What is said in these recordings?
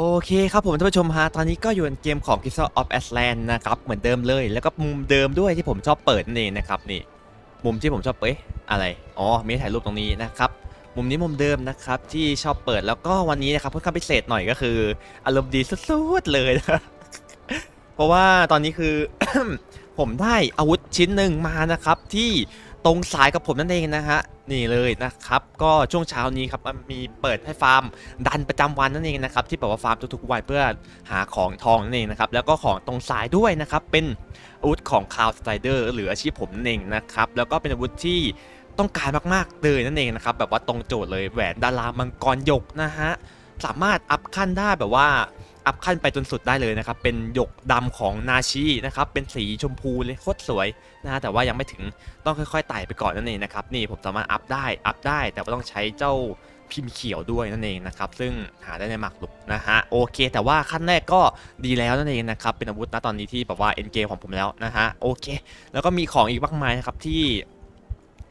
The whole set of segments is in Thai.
โอเคครับผมท่านผู้ชมฮะตอนนี้ก็อยู่ในเกมของ Crystal of Aslan นะครับ เหมือนเดิมเลย แล้วก็มุมเดิมด้วยที่ผมชอบเปิดนั่นะครับนี่ มุมที่ผมชอบเปิดอะไร อ๋อมีถ่ายรูปตรงนี้นะครับมุมนี้มุมเดิมนะครับที่ชอบเปิดแล้วก็วันนี้นะครับเพื่อความพิเศษหน่อยก็คือ อารมณ์ดีสุดๆเลยนะเพราะว่าตอนนี้คือ ผมได้อาวุธชิ้นหนึ่งมานะครับที่ ตรงสายกับผมนั่นเองนะฮะนี่เลยนะครับก็ช่วงเช้านี้ครับมันมีเปิดให้ฟาร์มดันประจำวันนั่นเองนะครับที่แบบว่าฟาร์มทุกๆวันเพื่อหาของทองนั่นเองนะครับแล้วก็ของตรงสายด้วยนะครับเป็นอาวุธของคาวสไตเดอร์หรืออาชีพผมนั่นเองนะครับแล้วก็เป็นอาวุธที่ต้องการมากๆเลยนั่นเองนะครับแบบว่าตรงโจทย์เลยแหวนดารามังกรหยกนะฮะสามารถอัพขั้นได้แบบว่าอัพขั้นไปจนสุดได้เลยนะครับ เป็นหยกดำของนาชีนะครับ เป็นสีชมพูเลยโคตรสวยนะฮะแต่ว่ายังไม่ถึงต้องค่อยๆไต่ไปก่อนนั่นเองนะครับ นี่ผมสามารถอัพได้ อัพได้ แต่ว่าต้องใช้เจ้าพิมพ์เขียวด้วยนั่นเองนะครับ ซึ่งหาได้ในหมากรุกนะฮะโอเค แต่ว่าขั้นแรกก็ดีแล้วนั่นเองนะครับ เป็นอาวุธนะตอนนี้ที่แบบว่าเอ็นเกมของผมแล้วนะฮะโอเค แล้วก็มีของอีกมากมายนะครับที่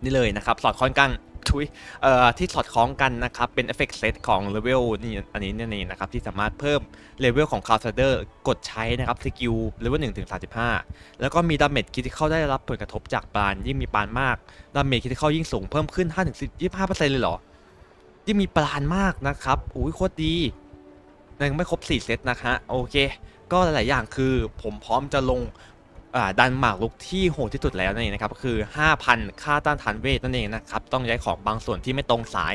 นี่เลยนะครับสอดคล้องกัน ทุยเอ่อที่สอดคล้องกันนะครับเป็นเอฟเฟกต์เซตของเลเวลนี่อันนี้นั่นเองนะครับ ที่สามารถเพิ่มเลเวลของคาร์เดอร์กดใช้นะครับสกิลเลเวล1ถึง 35 แล้วก็มีดาเมจคิที่เข้าได้รับผลกระทบจากปาน ยิ่งมีปานมากดาเมจคิที่เข้ายิ่งสูงเพิ่มขึ้น5ถึง25%เลยเหรอที่มีปาณมากนะครับอุ้ยโคตรดียังไม่ครบ 4 เซตนะฮะโอเค ก็หลายๆอย่างคือผมพร้อมจะลง ดันหมากลุกที่โหดที่สุดแล้วนั่นเองนะครับคือ 5,000 ค่าต้านทานเวทนั่นเองนะครับต้องย้ายของบางส่วนที่ไม่ตรงสาย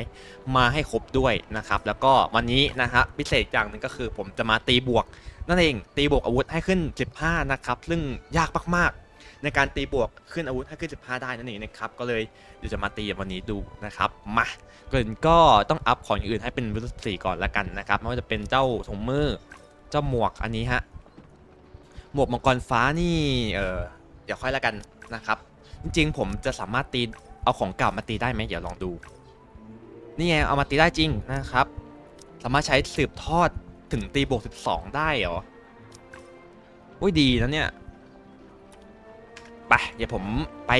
มาให้ครบด้วยนะครับแล้วก็วันนี้นะฮะพิเศษอย่างหนึ่งก็คือ ผมจะมาตีบวกนั่นเอง ตีบวกอาวุธให้ขึ้น 15 นะครับซึ่งยากมากๆ ในการตีบวกขึ้นอาวุธให้ขึ้น 15 ได้นั่นเองนะครับก็เลยเดี๋ยวจะมาตีวันนี้ดูนะครับมาก่อนก็ต้องอัพของอย่างอื่นให้เป็นวิลสี่ก่อนละกันนะครับไม่ว่าจะเป็นเจ้าถุงมือเจ้าหมวกอันนี้ฮะ หมวกมังกรฟ้านี่เออเดี๋ยวค่อยละกันนะครับ จริงๆ ผมจะสามารถตีเอาของเก่ามาตีได้ไหมเดี๋ยวลองดู นี่ไงเอามาตีได้จริงนะครับ สามารถใช้สืบทอดถึงตีบวก12 ได้เหรออุ้ยดีนะเนี่ยไปเดี๋ยวผมไป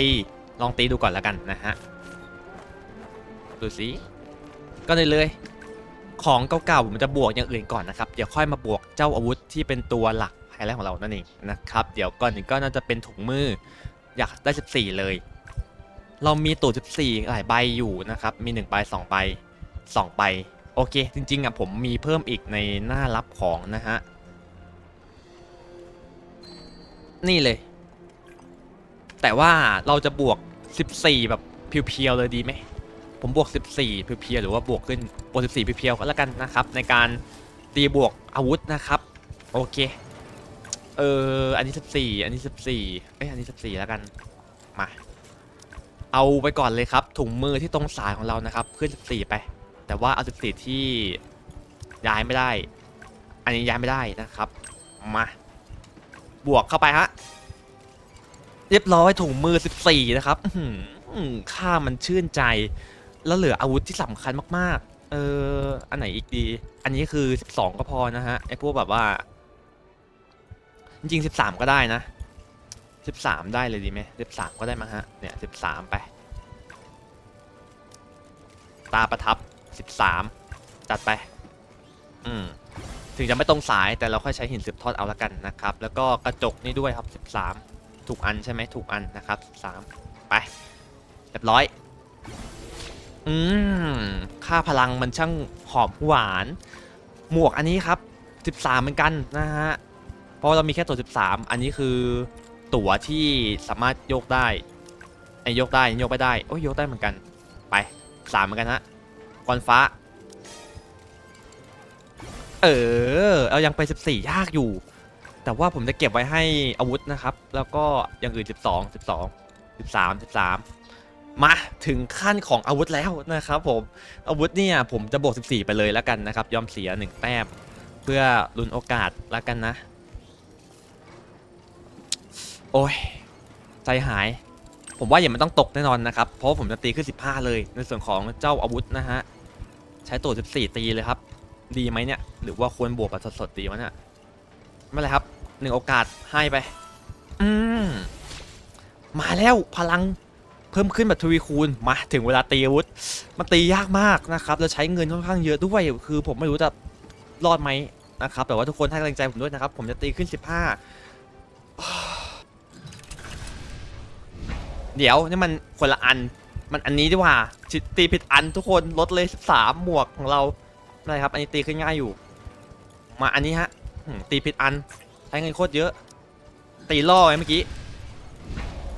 ลองตีดูก่อนและกันนะฮะดูสิก็เลยเลยของเก่าๆผมจะบวกอย่างอื่นก่อนนะครับ เดี๋ยวค่อยมาบวกเจ้าอาวุธที่เป็นตัวหลัก ไฮไลท์ของเรานั่นเองนะครับ เดี๋ยวก่อนอื่นก็น่าจะเป็นถุงมือ อยากได้ 14 เลย เรามีตัว 14 หลายใบอยู่นะครับ มี1ใบ2ใบ2ใบโอเค จริงๆอะผมมีเพิ่มอีกในหน้ารับของนะฮะ นี่เลย แต่ว่าเราจะบวก 14 แบบเพียวๆเลยดีไหมผมบวก 14 เพียวๆหรือว่าบวกขึ้นบวก 14 เพียวๆก็แล้วกันนะครับ ในการตีบวกอาวุธนะครับ โอเค เออ อันนี้14อันนี้14เอ้ยอันนี้14แล้วกัน มา เอาไปก่อนเลยครับ ถุงมือที่ตรงสายของเรานะครับขึ้น14ไป แต่ว่าเอา14ที่ย้ายไม่ได้ อันนี้ย้ายไม่ได้นะครับ มา บวกเข้าไปฮะ เรียบร้อยถุงมือ14นะครับอื้อหือค่ามันชื่นใจ แล้วเหลืออาวุธที่สำคัญมาก ๆ เออ อันไหนอีกดี อันนี้คือ12ก็พอนะฮะไอพวกแบบว่า จริงๆ13 ก็ได้นะ 13 ได้เลยดีไหม13 ก็ได้มั้งฮะ เนี่ย 13 ไป ตาประทับ 13 จัดไป อืม ถึงจะไม่ตรงสายแต่เราค่อยใช้หินสืบทอดเอาละกันนะครับ แล้วก็กระจกนี่ด้วยครับ 13 ถูกอันใช่ไหมถูกอันนะครับ 13 ไป เรียบร้อย อืม ค่าพลังมันช่างหอมหวาน หมวกอันนี้ครับ 13 เหมือนกันนะฮะ ราะเรามีแค่ตัว 13 อันนี้คือตั๋วที่สามารถโยกได้ไอ้ยกได้ยกไม่ได้โอ้ยยกได้เหมือนกันไปสามเหมือนกันฮะกอนฟ้า เออเอายังไป 14 ยากอยู่ แต่ว่าผมจะเก็บไว้ให้อาวุธนะครับ แล้วก็อย่างอื่น 12 12 13 13 มาถึงขั้นของอาวุธแล้วนะครับผมอาวุธเนี่ยผมจะบวก 14 ไปเลยแล้วกันนะครับ ยอมเสีย 1 แต้มเพื่อลุ้นโอกาสแล้วกันนะ โอ้ย ใจหาย ผมว่าอย่ามันต้องตกแน่นอนนะครับ เพราะผมจะตีขึ้น 15 เลย ในส่วนของเจ้าอาวุธนะฮะ ใช้ตัว 14 ตีเลยครับ ดีไหมเนี่ย หรือว่าควรบวกแบบสดๆดีวะเนี่ยไม่เป็นไรครับหนึ่งโอกาสให้ไป อืมมาแล้วพลังเพิ่มขึ้นแบบทวีคูณมาถึงเวลาตีอาวุธ มันตียากมากนะครับแล้วใช้เงินค่อนข้างเยอะด้วยคือผมไม่รู้จะรอดไหมนะครับแต่ว่าทุกคนให้กำลังใจผมด้วยนะครับ ผมจะตีขึ้น 15 เดี๋ยวนี่มันคนละอัน มันอันนี้ดีกว่าชิตีผิดอันทุกคนลดเลย13หมวกของเราอะไรครับ อันนี้ตีขึ้นง่ายอยู่ มาอันนี้ฮะตีผิดอันใช้เงินโคตรเยอะ ตีล่อไงเมื่อกี้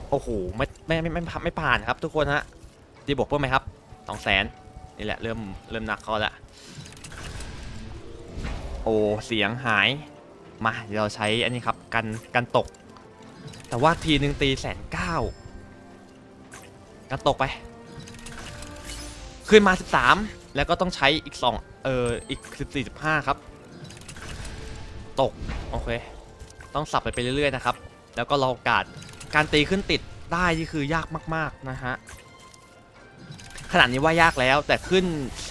โอ้โหไม่ไม่ไม่ไม่ไม่ไม่ผ่านครับ ทุกคนฮะตีบวกเพิ่มไหมครับสองแสนนี่แหละเริ่มเริ่มหนักเขาแล้วโอ้เสียงหายมาเดี๋ยวเราใช้อันนี้ครับกันกันตก แต่ว่าทีหนึ่งตีแสนเก้า กันตกไป ขึ้นมา 13 แล้วก็ต้องใช้อีก2เอออีก 14 15 ครับ ตก โอเค ต้องสับไปไปเรื่อยๆนะครับ แล้วก็รอโอกาสการตีขึ้นติดได้นี่คือยากมากๆนะฮะขนาดนี้ว่ายากแล้วแต่ขึ้น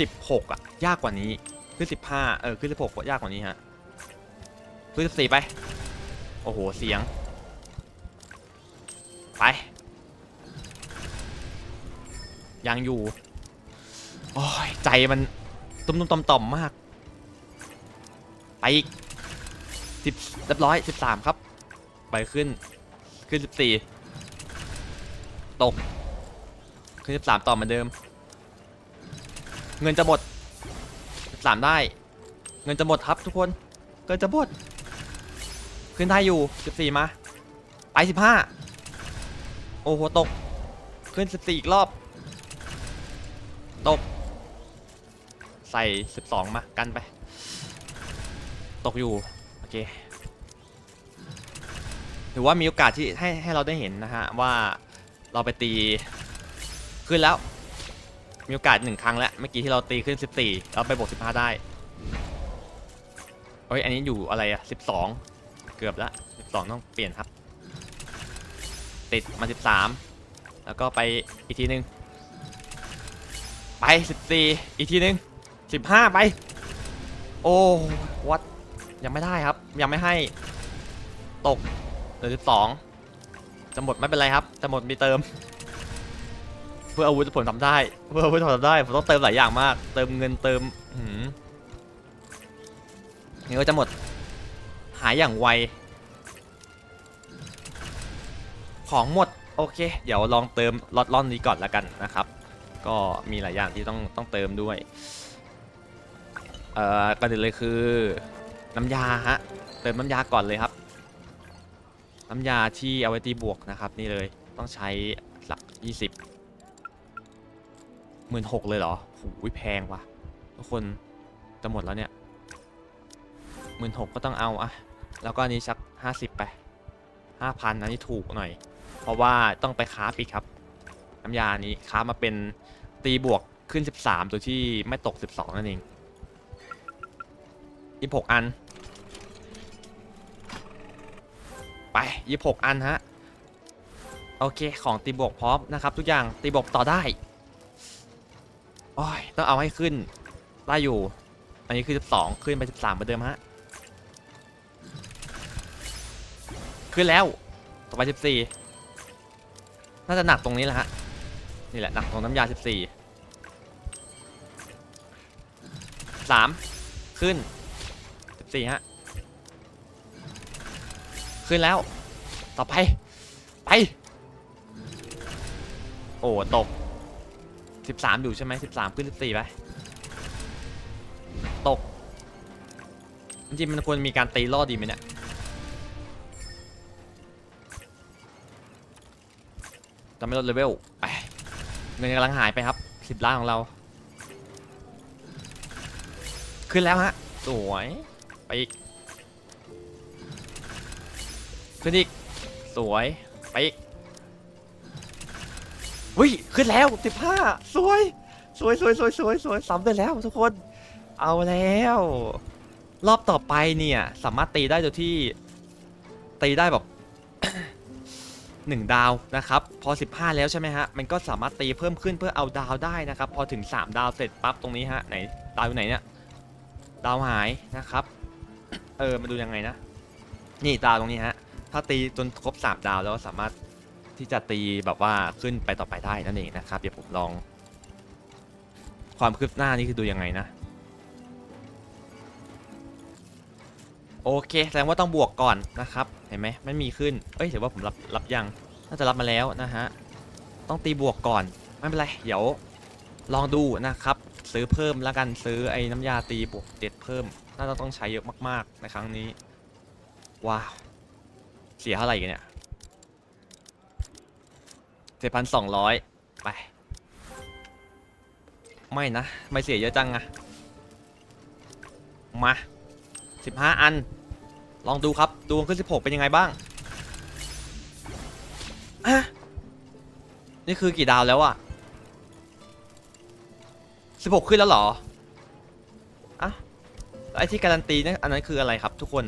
16อะยากกว่านี้ขึ้น 15เออขึ้น 16ก็ยากกว่านี้ฮะขึ้น 14 ไป โอ้โห เสียง ไป ยังอยู่โอ้ยใจมันตุ้มๆต่อมๆมาก ไปอีกสิบเรียบร้อยสิบสามครับ ไปขึ้น ขึ้นสิบสี่ตก ขึ้นสิบสามต่อเหมือนเดิม เงินจะหมดสิบสามได้ เงินจะหมดครับทุกคน เงินจะหมด ขึ้นได้อยู่สิบสี่มา ไปสิบห้าโอ้โหตก ขึ้นสิบสี่อีกรอบ ตก ใส่ 12 มา กันไป ตกอยู่ โอเค ถือว่ามีโอกาสที่ให้ให้เราได้เห็นนะฮะ ว่าเราไปตีขึ้นแล้ว มีโอกาสหนึ่งครั้งแล้ว เมื่อกี้ที่เราตีขึ้น 14เราไปบวก 15 ได้เอ้ย อันนี้อยู่อะไรอะ12 เกือบแล้ว12 ต้องเปลี่ยนครับ ติดมา 13 แล้วก็ไปอีกทีหนึง ไป14อีกทีหนึง15ไป โอ้วัดยังไม่ได้ครับ ยังไม่ให้ ตกเหลือ12จะหมดไม่เป็นไรครับจะหมดมีเติม เพื่ออาวุธผมทำได้ เพื่ออาวุธผมทำได้ผมต้องเติมหลายอย่างมาก เติมเงินเติมหืมนี่ก็จะหมด หายอย่างไว ของหมด โอเค เดี๋ยวลองเติมล็อตล่อนนี้ก่อนแล้วกันนะครับ ก็มีหลายอย่างที่ต้องต้องเติมด้วยเอ่อก่อนอื่นเลยคือน้ำยาฮะเติมน้ำยาก่อนเลยครับ น้ำยาที่เอาไว้ตีบวกนะครับนี่เลยต้องใช้หลัก 20หมื่นหกเลยเหรอหูยแพงว่ะทุกคนจะหมดแล้วเนี่ยหมื่นหกก็ต้องเอาอะแล้วก็อันนี้สัก 50 ไป 5,000อันนี้ถูกหน่อย เพราะว่าต้องไปค้าปีกครับ น้ำยานี้ค้ามาเป็น ตีบวกขึ้น 13 ตัวที่ไม่ตก 12 นั่นเอง26 อัน ไป 26 อันฮะ โอเค ของตีบวกพร้อมนะครับ ทุกอย่างตีบวกต่อได้โอ้ยต้องเอาให้ขึ้นได้อยู่ อันนี้คือ 12 ขึ้นไป 13เหมือนเดิมฮะ ขึ้นแล้ว ต่อไป 14 น่าจะหนักตรงนี้แหละฮะ นี่แหละหนักตรงน้ำยา 14 3ขึ้น14ฮะ ขึ้นแล้ว ต่อไป ไป โอ้ ตก13อยู่ใช่ไหม13ขึ้น14ไป ตก จริงๆมันควรมีการตีล่อดีไหมเนี่ยจะไม่ลดเลเวล ไป เงินกำลังหายไปครับ10ล้านของเรา ขึ้นแล้วฮะ สวย ไปอีก ขึ้นอีก สวย ไปอีกวิขึ้นแล้ว15สวย สวยสวยสวยสวยสวยสำเร็จแล้วทุกคน เอาแล้ว รอบต่อไปเนี่ย สามารถตีได้โดยที่ ตีได้แบบหนึ่งดาวนะครับ พอ 15 แล้วใช่ไหมฮะ มันก็สามารถตีเพิ่มขึ้นเพื่อเอาดาวได้นะครับ พอถึง 3 ดาวเสร็จปั๊บตรงนี้ฮะ ไหน ดาวอยู่ไหนเนี่ย ดาวหายนะครับ เออมาดูยังไงนะ นี่ดาวตรงนี้ฮะ ถ้าตีจนครบ3ดาวแล้วสามารถที่จะตีแบบว่าขึ้นไปต่อไปได้นั่นเองนะครับ เดี๋ยวผมลอง ความคืบหน้านี่คือดูยังไงนะ โอเค แสดงว่าต้องบวกก่อนนะครับ เห็นไหมไม่มีขึ้น เอ้ยหรือว่าผมรับรับยัง น่าจะรับมาแล้วนะฮะ ต้องตีบวกก่อน ไม่เป็นไร เดี๋ยวลองดูนะครับ ซื้อเพิ่มแล้วกันซื้อไอ้น้ำยาตีบวกเจ็ดเพิ่ม น่าจะต้องใช้เยอะมากๆ ในครั้งนี้ ว้าว เสียเท่าไหร่กันเนี่ยเจ็ดพันสองร้อยไป ไม่นะ ไม่เสียเยอะจังอะมาสิบห้าอัน ลองดูครับดวงขึ้นสิบหกเป็นยังไงบ้างอะนี่คือกี่ดาวแล้วอะ สิบหกขึ้นแล้วเหรออะไอที่การันตีนี่ยอันนั้นคืออะไรครับ ทุกคน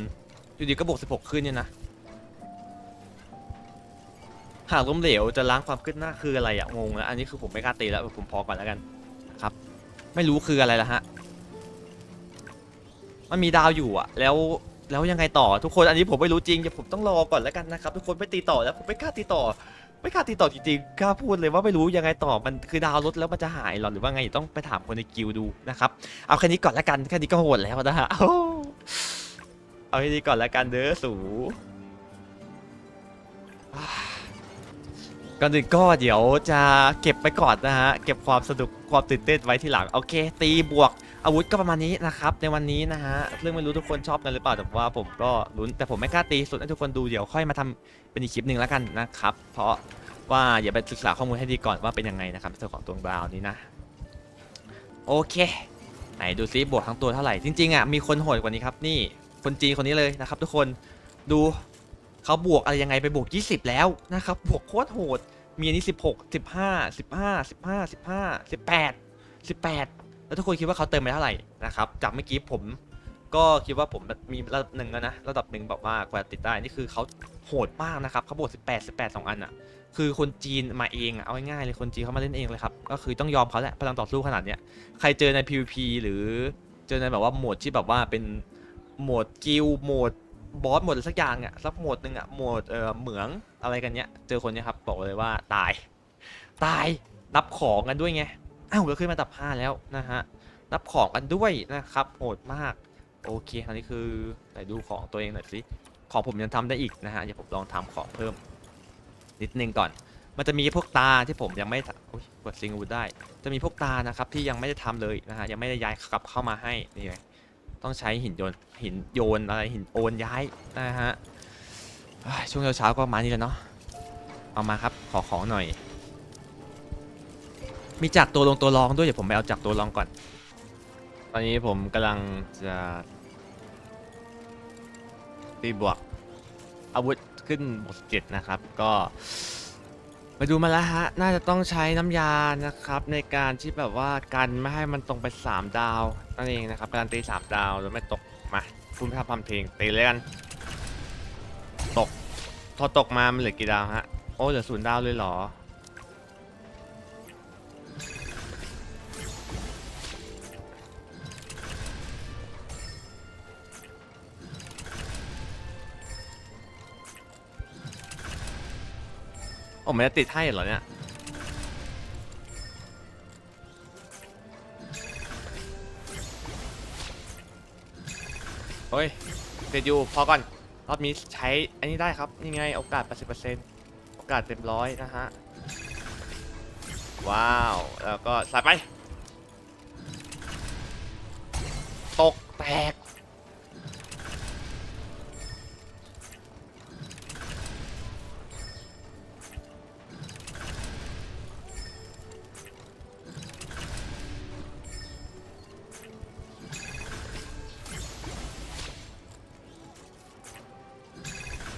อยู่ดีก็บวกสิบหกขึ้นเนี่ยนะหากล้มเหลวจะล้างความขึ้นหน้าคืออะไรอะงงแล้วอันนี้คือผมไม่กล้าตีแล้วผมพอก่อนแล้วกันครับ ไม่รู้คืออะไรละฮะมันมีดาวอยู่อะแล้วแล้วยังไงต่อทุกคนอันนี้ผมไม่รู้จริงเดี๋ยวผมต้องรอก่อนแล้วกันนะครับทุกคนไม่ตีต่อแล้วผมไม่กล้าตีต่อ ไม่กล้าตีต่อจริงๆกล้าพูดเลยว่าไม่รู้ยังไงต่อมันคือดาวลดแล้วมันจะหายหรอหรือว่าไงต้องไปถามคนในกิลดูนะครับเอาแค่นี้ก่อนล้วกันแค่นี้ก็โหดแล้วนะฮะเอาแค่นี้ก่อนล้วกันเด้อสูก่อนอื่นก็เดี๋ยวจะเก็บไปก่อนนะฮะเก็บความสนุกความตื่นเต้นไว้ทีหลังโอเค ตีบวก อาวุธก็ประมาณนี้นะครับในวันนี้นะฮะเรื่องไม่รู้ทุกคนชอบกันหรือเปล่าแต่ว่าผมก็ลุ้นแต่ผมไม่กล้าตีสุดให้ทุกคนดูเดี๋ยวค่อยมาทำเป็นอีกคลิปหนึ่งแล้วกันนะครับ เพราะว่าอย่าไปศึกษาข้อมูลให้ดีก่อนว่าเป็นยังไงนะครับส่วนของตัวบราวน์นี้นะ โอเค ไหนดูซิบวกทั้งตัวเท่าไหร่จริงๆอะมีคนโหดกว่านี้ครับนี่คนจีนคนนี้เลยนะครับทุกคนดูเขาบวกอะไรยังไงไปบวก 20 แล้วนะครับบวกโคตรโหดมีอันนี้16 15 15 15 15 18 18 แล้วทุกคนคิดว่าเขาเติมไปเท่าไหร่นะครับจากเมื่อกี้ผมก็คิดว่าผมมีระดับหนึ่งแล้วนะระดับหนึ่งแบบว่ากว่าติดได้นี่คือเขาโหดมากนะครับเขาบวก18 18สองอันอะคือคนจีนมาเองอะเอาง่ายๆเลยคนจีนเขามาเล่นเองเลยครับก็คือต้องยอมเขาแหละพลังต่อสู้ขนาดเนี้ยใครเจอใน PVP หรือเจอในแบบว่าโหมดที่แบบว่าเป็นโหมดกิลโหมดบอสโหมดอะไรสักอย่างอะสักโหมดหนึ่งอะโหมดเอ่อเหมืองอะไรกันเนี้ยเจอคนเนี้ยครับบอกเลยว่าตาย ตายรับของกันด้วยไง อ้าวก็ขึ้นมาดับห้าแล้วนะฮะรับของกันด้วยนะครับโหดมาก โอเคอันนี้คือไหนดูของตัวเองหน่อยสิของผมยังทำได้อีกนะฮะเดี๋ยวผมลองทำของเพิ่ม นิดนึงก่อน มันจะมีพวกตาที่ผมยังไม่ทำอุ๊ยกดซิงอาวุธได้ จะมีพวกตานะครับที่ยังไม่ได้ทำเลยนะฮะยังไม่ได้ย้ายกลับเข้ามาให้นี่ไงต้องใช้หินโยนหินโยนอะไรหินโอนย้ายนะฮะช่วงเช้าๆก็มานี้แล้วเนาะเอามาครับขอของหน่อย มีจากตัวลงตัวรองด้วยเดี๋ยวผมไปเอาจากตัวรองก่อน ตอนนี้ผมกำลังจะตีบวกอาวุธขึ้นบวกเจ็ดนะครับ ก็ไปดูมาแล้วฮะ น่าจะต้องใช้น้ำยานะครับ ในการที่แบบว่ากันไม่ให้มันตรงไป 3 ดาวนั่นเองนะครับการตี3ดาวโดยไม่ตกมาคุณภาพทำเพลงตีเลยกันตกพอตกมามันเหลือกี่ดาวฮะโอ้เหลือศูนย์ดาวเลยเหรอ ผมไม่ได้ติดให้เหรอเนี่ยเฮ้ยติดอยู่พอก่อน รอบนี้ใช้อันนี้ได้ครับ นี่ไงโอกาส 80%โอกาสเต็มร้อยนะฮะ ว้าว แล้วก็สายไป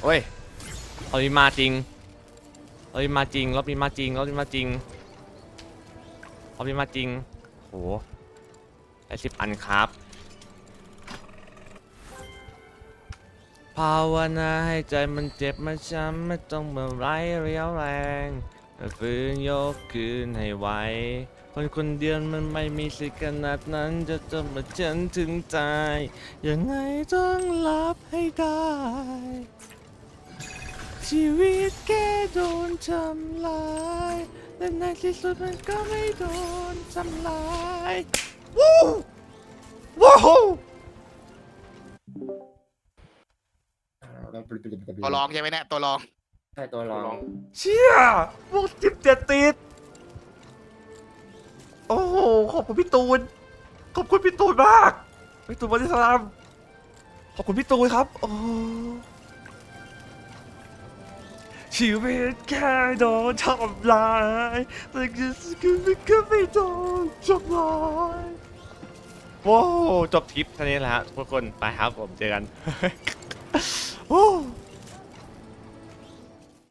โอ้ยรอบนี้มาจริงรอบนี้มาจริงรอบนี้มาจริงรอบนี้มาจริงรอบนี้มาจริงโหได้สิบอันครับ ภาวนาให้ใจมันเจ็บมาช้ำไม่ต้องมาไร้เรียวแรงฝืนยกคืนให้ไหวคนคนเดียวมันไม่มีสิทธิ์ขนาดนั้น จะจนมาฉันถึงตายยังไงต้องรับให้ได้ ชีวิตแค่โดนทำลายและในที่สุดมันก็ไม่โดนทำลายวู้ว้าวแล้วปลิดปลิดปลิดปลิดตัวรองใช่ไหมเนี่ยตัวรอง ใช่ตัวรอง เชี่ยพวกจิบเจ็ดติด โอ้โห ขอบคุณพี่ตูน ขอบคุณพี่ตูนมาก พี่ตูนบอดี้สลามขอบคุณพี่ตูนครับ โอ้ ชีวิตแค่โดนทำลายแต่ก็ไม่ก็ไม่โดนทำลายว้าวจบทริปเท่านี้แหละฮะทุกคนไปครับผมเจอกัน โอ้